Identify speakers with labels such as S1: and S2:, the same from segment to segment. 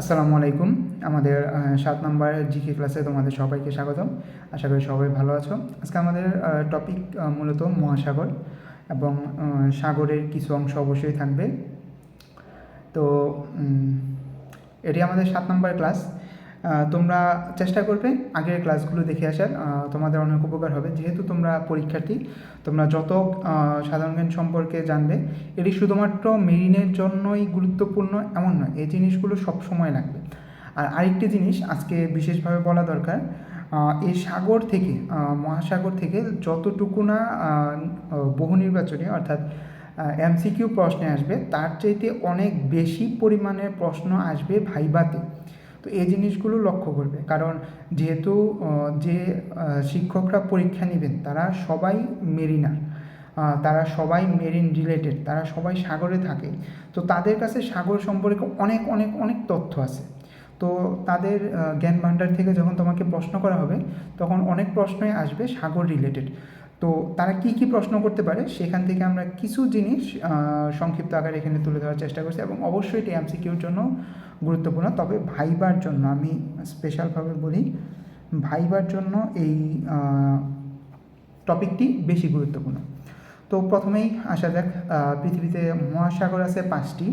S1: আসসালামু আলাইকুম। আমাদের সাত নম্বর জিকে ক্লাসে তোমাদের সবাইকে স্বাগতম। আশা করি সবাই ভালো আছো। আজকে আমাদের টপিক মূলত মহাসাগর এবং সাগরের কিছু অংশ অবশ্যই থাকবে। তো এটি আমাদের সাত নম্বর ক্লাস তোমরা চেষ্টা করবে আগের ক্লাসগুলো দেখে আসার। তোমাদের অনেক উপকার হবে। যেহেতু তোমরা পরীক্ষার্থী, তোমরা যত সাধারণ জ্ঞান সম্পর্কে জানবে, এটি শুধুমাত্র মেরিনের জন্যই গুরুত্বপূর্ণ এমন নয়, এই জিনিসগুলো সব সময় লাগবে। আর আরেকটি জিনিস আজকে বিশেষভাবে বলা দরকার এই সাগর থেকে মহাসাগর থেকে যতটুকু না বহু নির্বাচনী, অর্থাৎ এমসিকিউ প্রশ্নে আসবে, তার চাইতে অনেক বেশি পরিমাণের প্রশ্ন আসবে ভাইবাতে। তো এই জিনিসগুলো লক্ষ্য করবে। কারণ যেহেতু যে শিক্ষকরা পরীক্ষা নেবেন, তারা সবাই মেরিনার তারা সবাই মেরিন রিলেটেড, তারা সবাই সাগরে থাকে। তো তাদের কাছে সাগর সম্পর্কে অনেক অনেক অনেক তথ্য আছে। তো তাদের জ্ঞান ভাণ্ডার থেকে যখন তোমাকে প্রশ্ন করা হবে, তখন অনেক প্রশ্নই আসবে সাগর রিলেটেড। তো তারা কি কি প্রশ্ন করতে পারে সেখান থেকে আমরা কিছু জিনিস সংক্ষিপ্ত আকারে এখানে তুলে ধরার চেষ্টা করছি এবং অবশ্যই এটি এমসিকিউর জন্য গুরুত্বপূর্ণ। তবে ভাইবার জন্য আমি স্পেশালভাবে বলি, ভাইবার জন্য এই টপিকটি বেশি গুরুত্বপূর্ণ। তো প্রথমেই আসা যাক পৃথিবীতে মহাসাগর আছে পাঁচটি,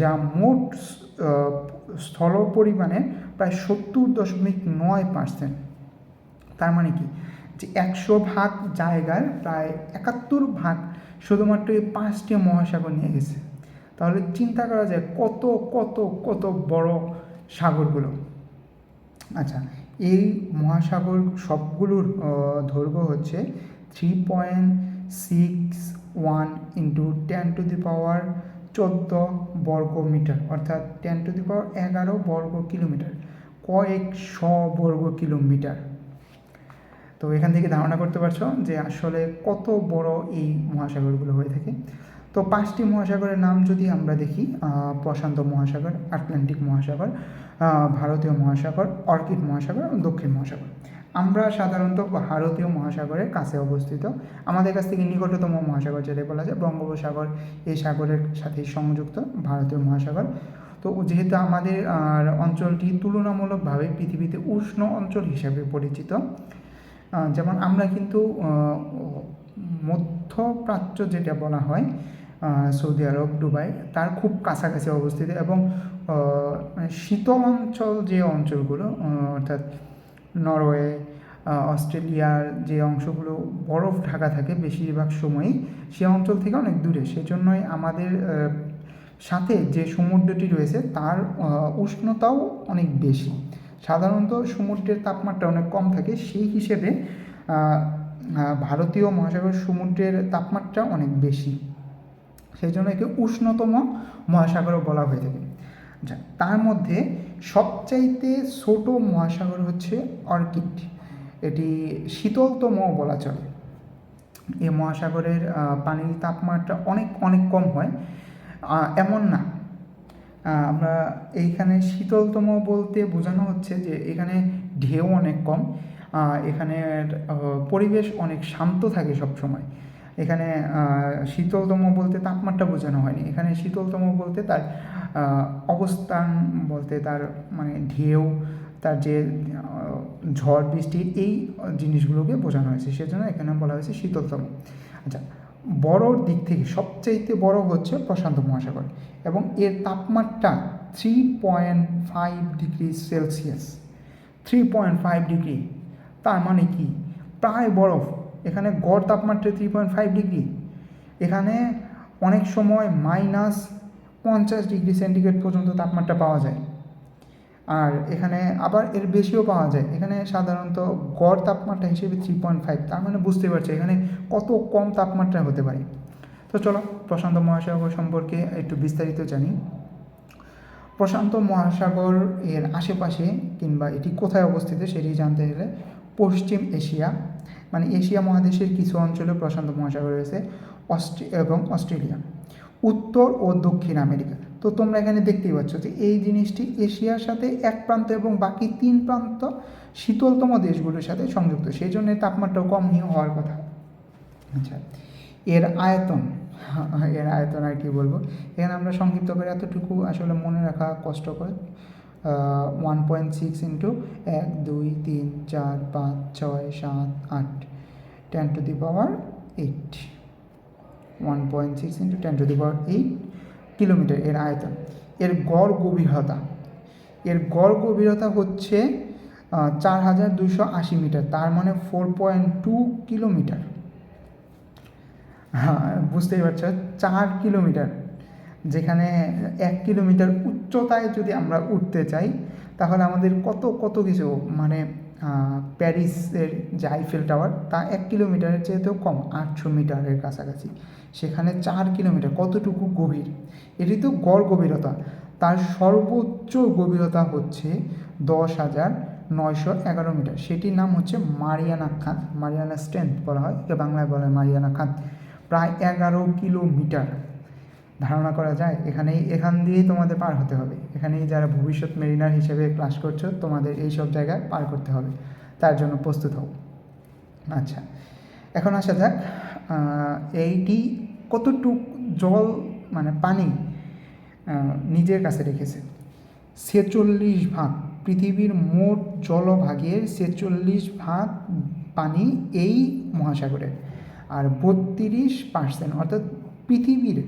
S1: যা মোট স্থল পরিমাণে প্রায় সত্তর দশমিক নয় পার্সেন্ট তার মানে কি? যে একশো ভাগ জায়গার প্রায় একাত্তর ভাগ শুধুমাত্র এই পাঁচটি মহাসাগর নিয়ে গেছে। তাহলে চিন্তা করা যায় কত কত কত বড় সাগরগুলো। আচ্ছা এই মহাসাগর সবগুলোর দৈর্ঘ্য হচ্ছে three point six one into ten to the power চোদ্দ বর্গ মিটার, অর্থাৎ টেন টু দি পাওয়ার এগারো বর্গ কিলোমিটার। কয়েকশ বর্গ কিলোমিটার। তো এখান থেকে ধারণা করতে পারছ যে আসলে কত বড় এই মহাসাগরগুলো হয়ে থাকে। তো পাঁচটি মহাসাগরের নাম যদি আমরা দেখি প্রশান্ত মহাসাগর, আটলান্টিক মহাসাগর ভারতীয় মহাসাগর, অর্কিড মহাসাগর এবং দক্ষিণ মহাসাগর। আমরা সাধারণত ভারতীয় মহাসাগরের কাছে অবস্থিত। আমাদের কাছ থেকে নিকটতম মহাসাগর যেটা বলা যায় বঙ্গোপসাগর এই সাগরের সাথে সংযুক্ত ভারতীয় মহাসাগর। তো যেহেতু আমাদের অঞ্চলটি তুলনামূলকভাবে পৃথিবীতে উষ্ণ অঞ্চল হিসাবে পরিচিত যেমন আমরা কিন্তু মধ্যপ্রাচ্য যেটা বলা হয় সৌদি আরব, দুবাই, তার খুব কাছাকাছি অবস্থিত এবং মানে শীতল অঞ্চল যে অঞ্চলগুলো অর্থাৎ নরওয়ে অস্ট্রেলিয়ার যে অংশগুলো, বরফ ঢাকা থাকে বেশিরভাগ সময়ই, সে অঞ্চল থেকে অনেক দূরে। সেজন্যই আমাদের সাথে যে সমুদ্রটি রয়েছে, তার উষ্ণতাও অনেক বেশি। সাধারণত সমুদ্রের তাপমাত্রা অনেক কম থাকে, সেই হিসেবে ভারতীয় মহাসাগর সমুদ্রের তাপমাত্রা অনেক বেশি। সেই জন্য একে উষ্ণতম মহাসাগরও বলা হয়ে থাকে। আচ্ছা তার মধ্যে সবচাইতে ছোট মহাসাগর হচ্ছে অর্কিড। এটি শীতলতম বলা চলে। এই মহাসাগরের পানির তাপমাত্রা অনেক অনেক কম হয়। এমন না। আমরা এইখানে শীতলতম বলতে বোঝানো হচ্ছে যে এখানে ঢেউ অনেক কম এখানের পরিবেশ অনেক শান্ত থাকে সব সময় এখানে শীতলতম বলতে তাপমাত্রা বোঝানো হয়নি। এখানে শীতলতম বলতে তার অবস্থান বলতে তার মানে ঢেউ, তার যে ঝড়, বৃষ্টি, এই জিনিসগুলোকে বোঝানো হয়েছে। সেজন্য এখানে বলা হয়েছে শীতলতম। আচ্ছা বড়োর দিক থেকে সবচাইতে বড় হচ্ছে প্রশান্ত মহাসাগর এবং এর তাপমাত্রা three point five degree Celsius three point five degree তার মানে কি? প্রায় বরফ। এখানে গড় তাপমাত্রা থ্রি পয়েন্ট ফাইভ ডিগ্রি এখানে অনেক সময় মাইনাস পঞ্চাশ ডিগ্রি সেন্টিগ্রেড পর্যন্ত তাপমাত্রা পাওয়া যায়। আর এখানে আবার এর বেশিও পাওয়া যায়। এখানে সাধারণত গড় তাপমাত্রা হিসেবে থ্রি পয়েন্ট ফাইভ তার মানে বুঝতে পারছি এখানে কত কম তাপমাত্রা হতে পারে। তো চলো প্রশান্ত মহাসাগর সম্পর্কে একটু বিস্তারিত জানি। প্রশান্ত মহাসাগর এর আশেপাশে কিংবা এটি কোথায় অবস্থিত সেটি জানতে গেলে পশ্চিম এশিয়া মানে এশিয়া মহাদেশের কিছু অঞ্চলে প্রশান্ত মহাসাগর রয়েছে, অস্ট্রে এবং অস্ট্রেলিয়া, উত্তর ও দক্ষিণ আমেরিকা। তো তোমরা এখানে দেখতেই পাচ্ছ যে এই জিনিসটি এশিয়ার সাথে এক প্রান্ত এবং বাকি তিন প্রান্ত শীতলতম দেশগুলোর সাথে সংযুক্ত। সেই জন্য তাপমাত্রাও কম হওয়ার কথা। আচ্ছা এর আয়তন এর আয়তন আর কি বলব? এখানে আমরা সংক্ষিপ্ত করে এতটুকু আসলে মনে রাখা কষ্টকর। ওয়ান পয়েন্ট সিক্স ইন্টু এক, দুই, তিন, চার, পাঁচ, ছয়, সাত, আট ten to the power eight one point six into ten to the power eight kilometre এর আয়তন। এর গড় গভীরতা। এর গড় গভীরতা হচ্ছে চার হাজার দুশো আশি মিটার। তার মানে ফোর পয়েন্ট টু কিলোমিটার। হ্যাঁ বুঝতেই পারছ? চার কিলোমিটার। যেখানে এক কিলোমিটার উচ্চতায় যদি আমরা উঠতে চাই, তাহলে আমাদের কত কত কিছু মানে প্যারিসের যে আইফেল টাওয়ার, তা এক কিলোমিটারের চেয়েতেও কম, আটশো মিটারের কাছাকাছি। সেখানে চার কিলোমিটার, কতটুকু গভীর? এটি তো গড় গভীরতা। তার সর্বোচ্চ গভীরতা হচ্ছে দশ হাজার নয়শো এগারো মিটার। সেটির নাম হচ্ছে মারিয়ানা খাত, মারিয়ানা স্ট্রেন্থ বলা হয়। বাংলায় বলা হয় মারিয়ানা খাত। প্রায় এগারো কিলোমিটার। ধারণা করা যায়, এখানেই, এখান দিয়েই তোমাদের পার হতে হবে। এখানেই যারা ভবিষ্যৎ মেরিনার হিসেবে ক্লাস করছ, তোমাদের এই সব জায়গায় পার করতে হবে। তার জন্য প্রস্তুত হও। আচ্ছা এখন আসা যাক এইটি কতটুক জল মানে পানি নিজের কাছে রেখেছে? ছেচল্লিশ ভাগ, পৃথিবীর মোট জলভাগের ছেচল্লিশ ভাগ পানি এই মহাসাগরে। আর বত্রিশ পার্সেন্ট অর্থাৎ পৃথিবীর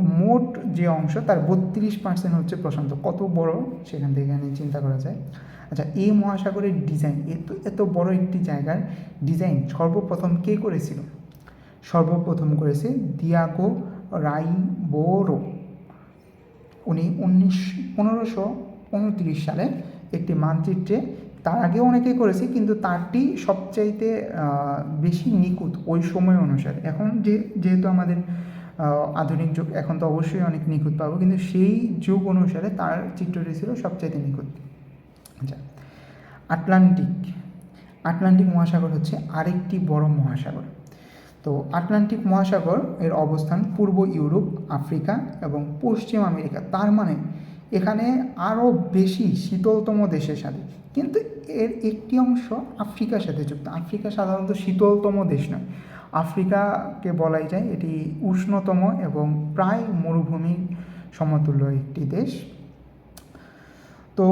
S1: মোট যে অংশ, তার বত্রিশ পার্সেন্ট হচ্ছে প্রশান্ত। কত বড়? সেখান থেকে এখানে চিন্তা করা যায়। আচ্ছা এই মহাসাগরের ডিজাইন এত এত বড় একটি জায়গার ডিজাইন সর্বপ্রথম কে করেছিল? সর্বপ্রথম করেছে দিয়াগো রাইবোরো। উনি উনিশ, পনেরোশো উনত্রিশ সালে একটি মানচিত্রে, তার আগে অনেকেই করেছে, কিন্তু তারটি সবচাইতে বেশি নিখুঁত ওই সময় অনুসারে। এখন যে, যেহেতু আমাদের আধুনিক যুগ। এখন তো অবশ্যই অনেক নিখুঁত পাবো, কিন্তু সেই যুগ অনুসারে তার চিত্রটি ছিল সবচাইতে নিখুঁত। আচ্ছা আটলান্টিক। আটলান্টিক মহাসাগর হচ্ছে আরেকটি বড় মহাসাগর। তো আটলান্টিক মহাসাগর এর অবস্থান পূর্ব ইউরোপ, আফ্রিকা এবং পশ্চিম আমেরিকা। তার মানে এখানে আরও বেশি শীতলতম দেশের সাথে। কিন্তু এর একটি অংশ আফ্রিকার সাথে যুক্ত। আফ্রিকা সাধারণত শীতলতম দেশ নয়। আফ্রিকাকে বলাই যায় এটি উষ্ণতম এবং প্রায় মরুভূমির সমতুল্য একটি দেশ। তো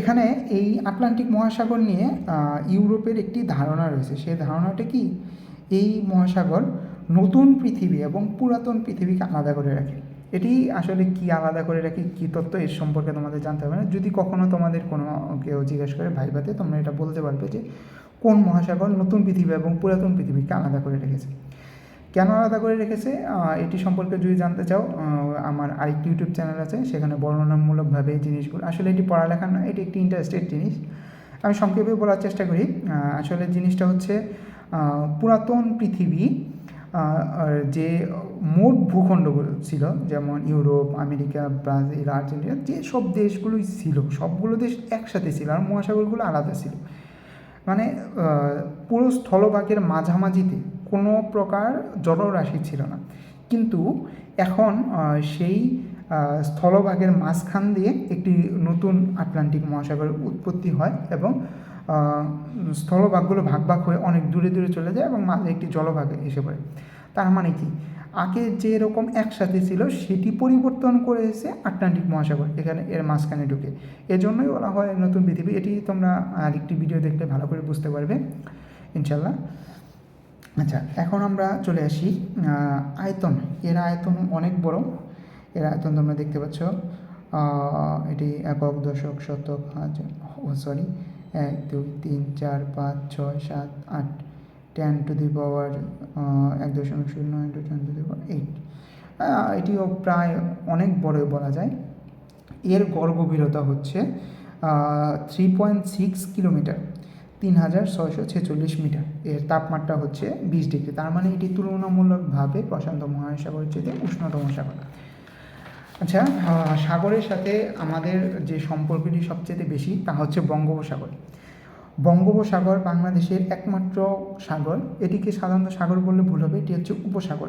S1: এখানে এই আটলান্টিক মহাসাগর নিয়ে ইউরোপের একটি ধারণা রয়েছে। সেই ধারণাটা কি? এই মহাসাগর নতুন পৃথিবী এবং পুরাতন পৃথিবীকে আলাদা করে রাখে। এটি আসলে কি আলাদা করে রাখে কী তত্ত্ব এর সম্পর্কে তোমাদের জানতে হবে না। যদি কখনো তোমাদের কোনো কেউ জিজ্ঞেস করে, ভাইবাতে, তোমরা এটা বলতে পারবে যে কোন মহাসাগর নতুন পৃথিবী এবং পুরাতন পৃথিবীকে আলাদা করে রেখেছে। কেন আলাদা করে রেখেছে? এটি সম্পর্কে যদি জানতে চাও আমার আরেকটি ইউটিউব চ্যানেল আছে, সেখানে বর্ণনামূলকভাবে এই জিনিসগুলো, আসলে এটি পড়ালেখা না এটি একটি ইন্টারেস্টেড জিনিস। আমি সংক্ষেপে বলার চেষ্টা করি আসলে জিনিসটা হচ্ছে পুরাতন পৃথিবী যে মোট ভূখণ্ডগুলো ছিল, যেমন ইউরোপ, আমেরিকা, ব্রাজিল, আর্জেন্টিনা, যে সব দেশগুলোই ছিল, সবগুলো দেশ একসাথে ছিল আর মহাসাগরগুলো আলাদা ছিল। মানে পুরো স্থলভাগের মাঝামাঝিতে কোনো প্রকার জলরাশি ছিল না। কিন্তু এখন সেই স্থলভাগের মাঝখান দিয়ে একটি নতুন আটলান্টিক মহাসাগরের উৎপত্তি হয় এবং স্থলভাগগুলো ভাগ ভাগ হয়ে অনেক দূরে দূরে চলে যায় এবং মাঝে একটি জলভাগে এসে পড়ে। তার মানে কি? আগে যেরকম একসাথে ছিল, সেটি পরিবর্তন করে এসে আটলান্টিক মহাসাগর, এখানে এর মাঝখানে ঢুকে। এজন্যই বলা হয় নতুন পৃথিবী। এটি তোমরা আরেকটি ভিডিও দেখলে ভালো করে বুঝতে পারবে ইনশাল্লাহ আচ্ছা এখন আমরা চলে আসি আয়তন। এর আয়তন অনেক বড়। এর আয়তন তোমরা দেখতে পাচ্ছ এটি একক, দশক, শতক সরি এক, দুই, তিন, চার, পাঁচ, ছয়, সাত, আট টেন টু দি পাওয়ার এক দশমিক শূন্য into ten to the power eight এটিও প্রায় অনেক বড়ই বলা যায়। এর গড় গভীরতা হচ্ছে থ্রি পয়েন্ট সিক্স কিলোমিটার তিন হাজার ছয়শো ছেচল্লিশ মিটার। এর তাপমাত্রা হচ্ছে বিশ ডিগ্রি। তার মানে এটি তুলনামূলকভাবে প্রশান্ত মহাসাগরের চেয়ে উষ্ণতম সাগর। আচ্ছা সাগরের সাথে আমাদের যে সম্পর্কটি সবচেয়ে বেশি তা হচ্ছে বঙ্গোপসাগর। বঙ্গোপসাগর বাংলাদেশের একমাত্র সাগর। এটিকে সাধারণত সাগর বললে ভুল হবে এটি হচ্ছে উপসাগর।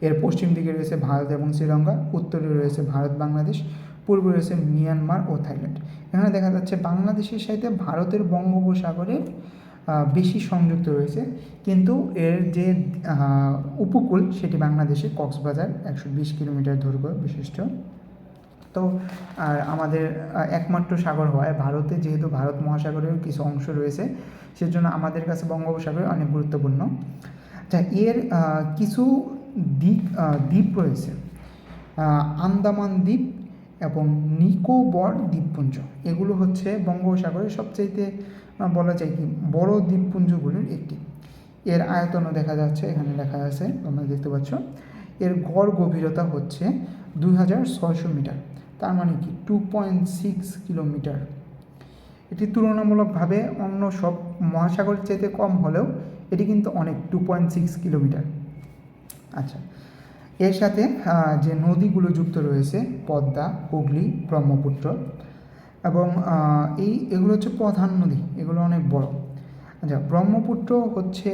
S1: এর পশ্চিম দিকে রয়েছে ভারত এবং শ্রীলঙ্কা উত্তরে রয়েছে ভারত বাংলাদেশ পূর্বে রয়েছে মিয়ানমার ও থাইল্যান্ড। এখানে দেখা যাচ্ছে বাংলাদেশের সাথে ভারতের বঙ্গোপসাগরে আহ, বেশি সংযুক্ত রয়েছে। কিন্তু এর যে উপকূল সেটি বাংলাদেশের কক্সবাজার একশো বিশ কিলোমিটার দৈর্ঘ্য বিশিষ্ট। তো আর আমাদের একমাত্র সাগর হওয়ায় ভারতে যেহেতু ভারত মহাসাগরের কিছু অংশ রয়েছে সেজন্য আমাদের কাছে বঙ্গোপসাগর অনেক গুরুত্বপূর্ণ। যা এর কিছু দ্বীপ দ্বীপ রয়েছে। আন্দামান দ্বীপ এবং নিকোবর দ্বীপপুঞ্জ। এগুলো হচ্ছে বঙ্গোপসাগরের আহ, বলা যায় কি, বড় দ্বীপপুঞ্জগুলির একটি। এর আয়তনও দেখা যাচ্ছে, এখানে লেখা আছে, তোমরা দেখতে পাচ্ছ। এর গড় গভীরতা হচ্ছে দুই হাজার ছয়শো মিটার, তার মানে কি টু পয়েন্ট সিক্স কিলোমিটার। এটি তুলনামূলকভাবে অন্য সব মহাসাগরের চাইতে কম হলেও এটি কিন্তু অনেক টু পয়েন্ট সিক্স কিলোমিটার। আচ্ছা এর সাথে যে নদীগুলো যুক্ত রয়েছে, পদ্মা, হুগলি, ব্রহ্মপুত্র এবং এই, এগুলো হচ্ছে প্রধান নদী, এগুলো অনেক বড়। আচ্ছা ব্রহ্মপুত্র হচ্ছে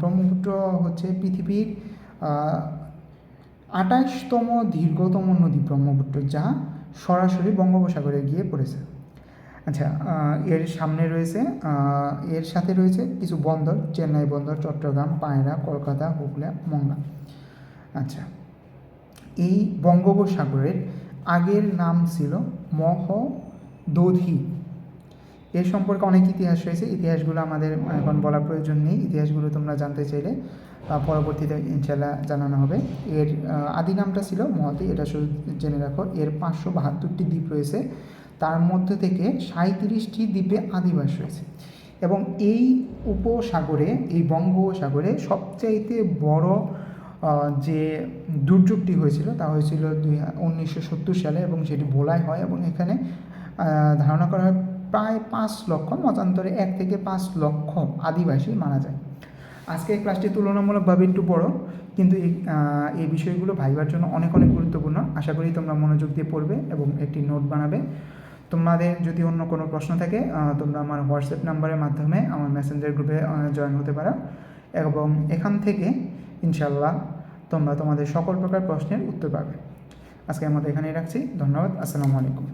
S1: ব্রহ্মপুত্র হচ্ছে পৃথিবীর আঠাশতম দীর্ঘতম নদী ব্রহ্মপুত্র, যা সরাসরি বঙ্গোপসাগরে গিয়ে পড়েছে। আচ্ছা এর সামনে রয়েছে এর সাথে রয়েছে কিছু বন্দর, চেন্নাই বন্দর, চট্টগ্রাম, পায়রা, কলকাতা, হুগলা, মংলা। আচ্ছা এই বঙ্গোপসাগরের আগের নাম ছিল মহদধি এর সম্পর্কে অনেক ইতিহাস রয়েছে। ইতিহাসগুলো আমাদের এখন বলার প্রয়োজন নেই। ইতিহাসগুলো তোমরা জানতে চাইলে পরবর্তীতে ইনশাল্লাহ জানানো হবে। এর আদি নামটা ছিল মহতি, এটা শুধু জেনে রাখো। এর পাঁচশো বাহাত্তরটি দ্বীপ রয়েছে। তার মধ্যে থেকে সাঁত্রিশটি দ্বীপে আদিবাস রয়েছে। এবং এই উপসাগরে, এই বঙ্গোপসাগরে সবচাইতে বড় যে দুর্যোগটি হয়েছিল তা হয়েছিল দুই উনিশশো সত্তর সালে এবং সেটি ভোলায় হয় এবং এখানে ধারণা করা হয় প্রায় পাঁচ লক্ষ, মতান্তরে এক থেকে পাঁচ লক্ষ আদিবাসী মারা যায়। আজকে এই ক্লাসটি তুলনামূলকভাবে একটু বড়, কিন্তু এই এই বিষয়গুলো ভাইবার জন্য অনেক অনেক গুরুত্বপূর্ণ। আশা করি তোমরা মনোযোগ দিয়ে পড়বে এবং একটি নোট বানাবে। তোমাদের যদি অন্য কোনো প্রশ্ন থাকে তোমরা আমার হোয়াটসঅ্যাপ নাম্বারের মাধ্যমে আমার মেসেঞ্জার গ্রুপে জয়েন হতে পারো। এবং এখান থেকে ইনশাল্লাহ তোমরা তোমাদের সকল প্রকার প্রশ্নের উত্তর পাবে। আজকে আমাদের এখানেই রাখছি। ধন্যবাদ। আসসালামু আলাইকুম।